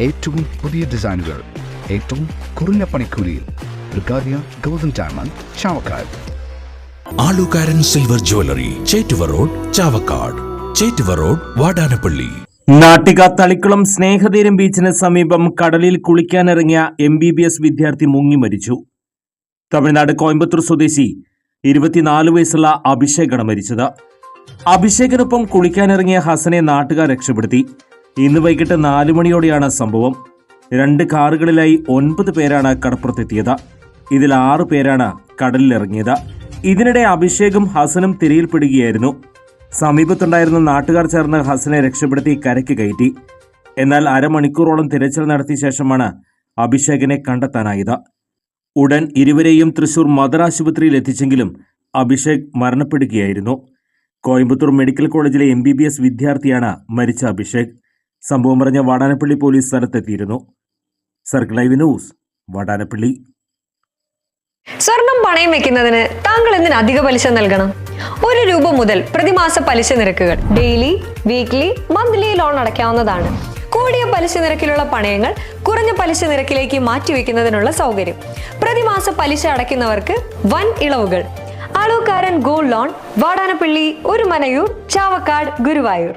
ഏറ്റവും പുതിയ ഡിസൈനുകൾ ഏറ്റവും കുറഞ്ഞ പണിക്കൂലിയിൽ ബ്രിഗാദിയ golden diamond Chavakkad. Alukkaran silver jewellery Chettuva road Chavakkad. Chettuva road Vadanappally. Nattika Thalikulam Snehatheeram ബീച്ചിന് സമീപം കടലിൽ കുളിക്കാനിറങ്ങിയ എം ബി ബി എസ് വിദ്യാർത്ഥി മുങ്ങി മരിച്ചു. തമിഴ്നാട് കോയമ്പത്തൂർ സ്വദേശി ഇരുപത്തിനാല് വയസ്സുള്ള അഭിഷേകാണ് മരിച്ചത്. അഭിഷേകിനൊപ്പം കുളിക്കാനിറങ്ങിയ ഹസനെ നാട്ടുകാർ രക്ഷപ്പെടുത്തി. ഇന്ന് വൈകിട്ട് നാലു മണിയോടെയാണ് സംഭവം. രണ്ട് കാറുകളിലായി ഒൻപത് പേരാണ് കടപ്പുറത്തെത്തിയത്. ഇതിൽ ആറു പേരാണ് കടലിലിറങ്ങിയത്. ഇതിനിടെ അഭിഷേകും ഹസനും തിരയിൽപ്പെടുകയായിരുന്നു. സമീപത്തുണ്ടായിരുന്ന നാട്ടുകാർ ചേർന്ന് ഹസനെ രക്ഷപ്പെടുത്തി കരയ്ക്ക് കയറ്റി. എന്നാൽ അരമണിക്കൂറോളം തിരച്ചിൽ നടത്തിയ ശേഷമാണ് അഭിഷേകിനെ കണ്ടെത്താനായത്. ഉടൻ ഇരുവരെയും തൃശൂർ മദർ ആശുപത്രിയിൽ എത്തിച്ചെങ്കിലും അഭിഷേക് മരണപ്പെടുകയായിരുന്നു. കോയമ്പത്തൂർ മെഡിക്കൽ കോളേജിലെ എം വിദ്യാർത്ഥിയാണ് മരിച്ച അഭിഷേക്. സംഭവം പറഞ്ഞ Vadanappally police സ്ഥലത്തെത്തിയിരുന്നു. Circle live news Vadanappally. സ്വർണം പണയം വെക്കുന്നതിന് താങ്കൾ എന്തിന് അധിക പലിശ നൽകണം? ഒരു രൂപ മുതൽ പ്രതിമാസ പലിശ നിരക്കുകൾ ഡെയിലി വീക്ക്ലി മന്ത്ലി ലോൺ അടയ്ക്കാവുന്നതാണ്. കൂടിയ പലിശ നിരക്കിലുള്ള പണയങ്ങൾ കുറഞ്ഞ പലിശ നിരക്കിലേക്ക് മാറ്റിവെക്കുന്നതിനുള്ള സൗകര്യം. പ്രതിമാസ പലിശ അടയ്ക്കുന്നവർക്ക് വൻ ഇളവുകൾ. അളവുകാരൻ ഗോൾഡ് ലോൺ വാടാനപ്പള്ളി ഒരു മനയൂർ ചാവക്കാട് ഗുരുവായൂർ.